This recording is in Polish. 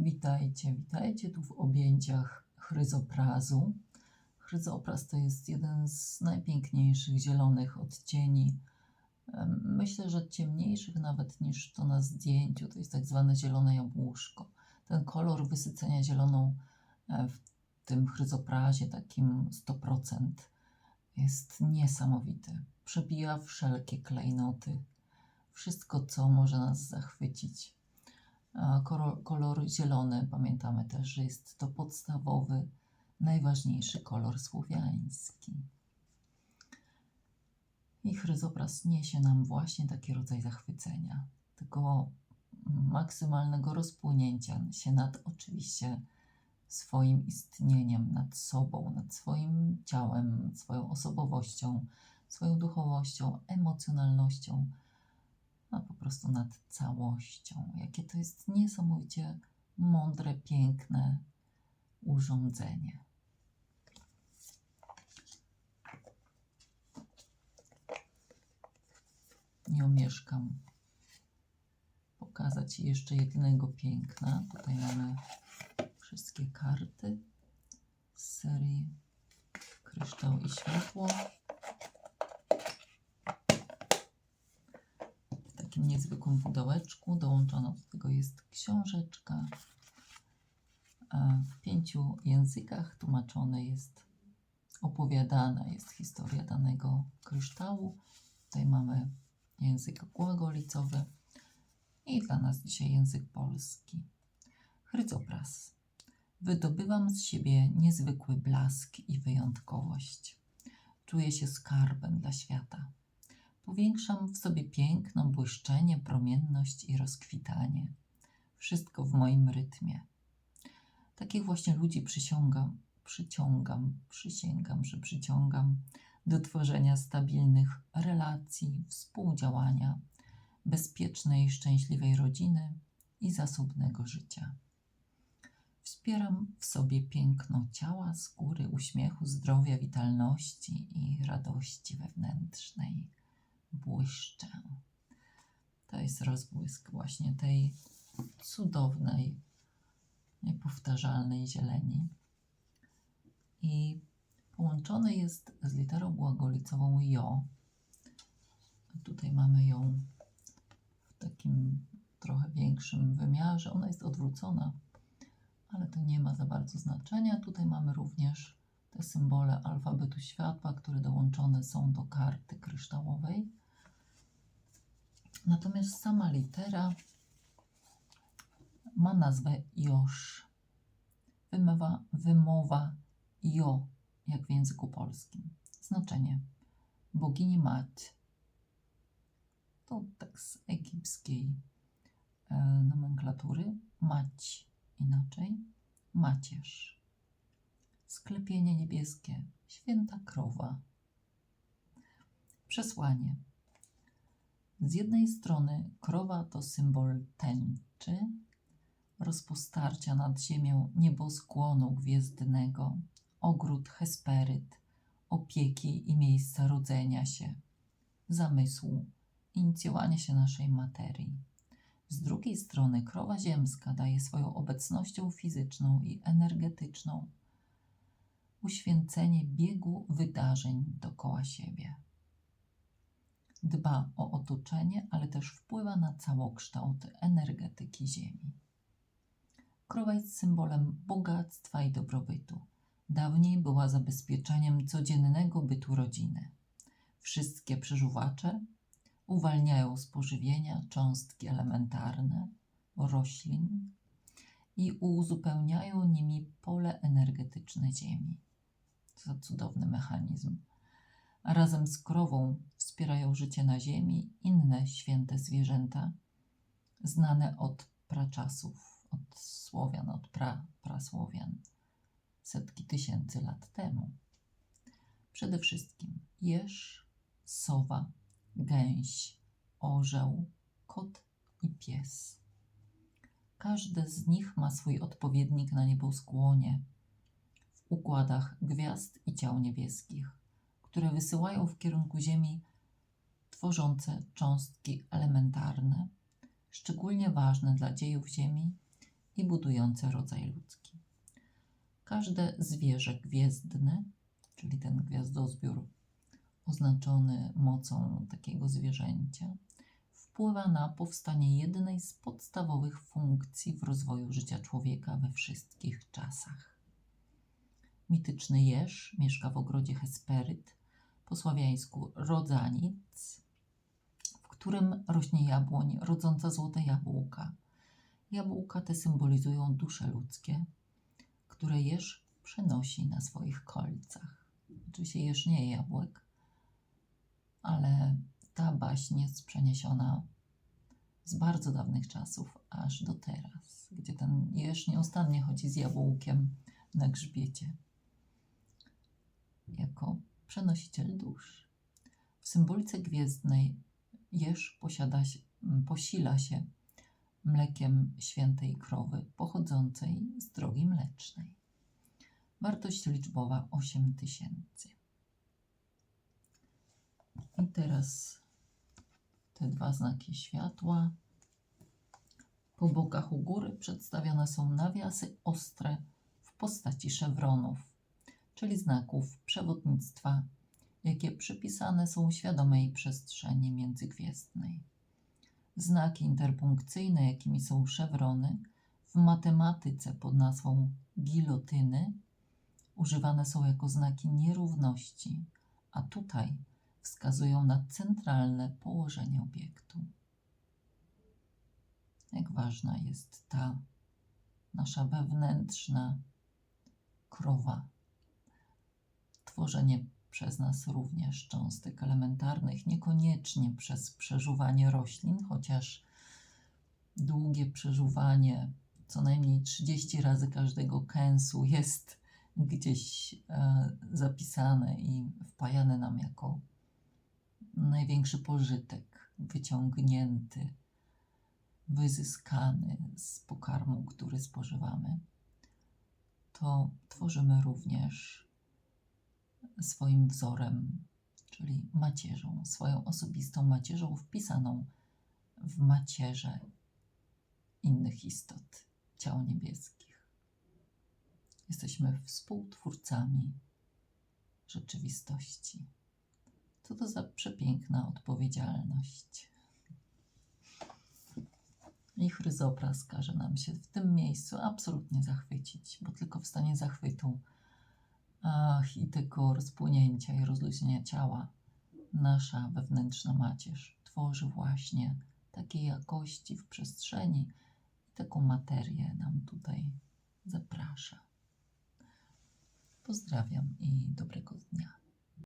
Witajcie, witajcie tu w objęciach chryzoprazu. Chryzopraz to jest jeden z najpiękniejszych zielonych odcieni. Myślę, że ciemniejszych nawet niż to na zdjęciu. To jest tak zwane zielone jabłuszko. Ten kolor wysycenia zieloną e, w tym chryzoprazie, takim 100%, jest niesamowity. Przebija wszelkie klejnoty. Wszystko, co może nas zachwycić. Kolor, kolor zielony, pamiętamy też, że jest to podstawowy, najważniejszy kolor słowiański. I chryzopras niesie nam właśnie taki rodzaj zachwycenia, tego maksymalnego rozpłynięcia się nad oczywiście swoim istnieniem, nad sobą, nad swoim ciałem, swoją osobowością, swoją duchowością, emocjonalnością a po prostu nad całością. Jakie to jest niesamowicie mądre, piękne urządzenie. Nie omieszkam pokazać jeszcze jedynego piękna. Tutaj mamy wszystkie karty z serii Kryształ i Światło. w niezwykłym pudełeczku. Dołączona do tego jest książeczka. A w pięciu językach tłumaczone jest, opowiadana jest historia danego kryształu. Tutaj mamy język głagolicowy i dla nas dzisiaj język polski. Chryzopras. Wydobywam z siebie niezwykły blask i wyjątkowość. Czuję się skarbem dla świata. Powiększam w sobie piękno, błyszczenie, promienność i rozkwitanie. Wszystko w moim rytmie. Takich właśnie ludzi przysiągam, przyciągam, przysięgam, że przyciągam do tworzenia stabilnych relacji, współdziałania, bezpiecznej szczęśliwej rodziny i zasobnego życia. Wspieram w sobie piękno ciała, skóry, uśmiechu, zdrowia, witalności i radości wewnętrznej błyszczę. To jest rozbłysk właśnie tej cudownej, niepowtarzalnej zieleni. I połączony jest z literą głagolicową jo. Tutaj mamy ją w takim trochę większym wymiarze. Ona jest odwrócona, ale to nie ma za bardzo znaczenia. Tutaj mamy również te symbole alfabetu światła, które dołączone są do karty kryształowej. Natomiast sama litera ma nazwę Josz. Wymowa, wymowa Jo, jak w języku polskim. Znaczenie bogini Mat. To tak z egipskiej e, nomenklatury. Mać inaczej. Macierz. Sklepienie niebieskie. Święta krowa. Przesłanie. Z jednej strony krowa to symbol tęczy, rozpostarcia nad ziemią nieboskłonu gwiezdnego, ogród Hesperyt, opieki i miejsca rodzenia się, zamysłu, inicjowania się naszej materii. Z drugiej strony krowa ziemska daje swoją obecnością fizyczną i energetyczną uświęcenie biegu wydarzeń dookoła siebie. Dba o otoczenie, ale też wpływa na całokształt energetyki Ziemi. Krowa jest symbolem bogactwa i dobrobytu. Dawniej była zabezpieczeniem codziennego bytu rodziny. Wszystkie przeżuwacze uwalniają z pożywienia cząstki elementarne roślin i uzupełniają nimi pole energetyczne Ziemi. Za cudowny mechanizm. Razem z krową wspierają życie na Ziemi inne święte zwierzęta, znane od praczasów, od Słowian, od pra, prasłowian, setki tysięcy lat temu. Przede wszystkim jeż, sowa, gęś, orzeł, kot i pies. Każde z nich ma swój odpowiednik na nieboskłonie, w układach gwiazd i ciał niebieskich, które wysyłają w kierunku Ziemi tworzące cząstki elementarne, szczególnie ważne dla dziejów Ziemi i budujące rodzaj ludzki. Każde zwierzę gwiezdne, czyli ten gwiazdozbiór oznaczony mocą takiego zwierzęcia, wpływa na powstanie jednej z podstawowych funkcji w rozwoju życia człowieka we wszystkich czasach. Mityczny jeż mieszka w ogrodzie Hesperyt, po sławiańsku rodzanic, w którym rośnie jabłoń rodząca złote jabłka. Jabłka te symbolizują dusze ludzkie, które jeż przenosi na swoich kolcach. Oczywiście jeż nie jabłek, ale ta baśń jest przeniesiona z bardzo dawnych czasów aż do teraz, gdzie ten jeż nieustannie chodzi z jabłkiem na grzbiecie jako przenosiciel dusz. W symbolice gwiezdnej jeż posiada, się- m, posila się mlekiem świętej krowy pochodzącej z drogi mlecznej. Wartość liczbowa 8000. I teraz te dwa znaki światła. Po bokach u góry przedstawione są nawiasy ostre w postaci szewronów, czyli znaków przewodnictwa, jakie przypisane są świadomej przestrzeni międzygwiezdnej. Znaki interpunkcyjne, jakimi są szewrony, w matematyce pod nazwą gilotyny używane są jako znaki nierówności, a tutaj wskazują na centralne położenie obiektu. Jak ważna jest ta nasza wewnętrzna krowa. Tworzenie przez nas również cząstek elementarnych, niekoniecznie przez przeżuwanie roślin, chociaż długie przeżuwanie co najmniej 30 razy każdego kęsu jest gdzieś e, zapisane i wpajane nam jako największy pożytek, wyciągnięty, wyzyskany z pokarmu, który spożywamy, to tworzymy również swoim wzorem, czyli macierzą, swoją osobistą macierzą wpisaną w macierze innych istot, ciał niebieskich. Jesteśmy współtwórcami rzeczywistości. Co to za przepiękna odpowiedzialność. I chryzopras każe nam się w tym miejscu absolutnie zachwycić, bo tylko w stanie zachwytu ach, i tego rozpłynięcia i rozluźnienia ciała nasza wewnętrzna macierz tworzy właśnie takiej jakości w przestrzeni i taką materię nam tutaj zaprasza. Pozdrawiam i dobrego dnia.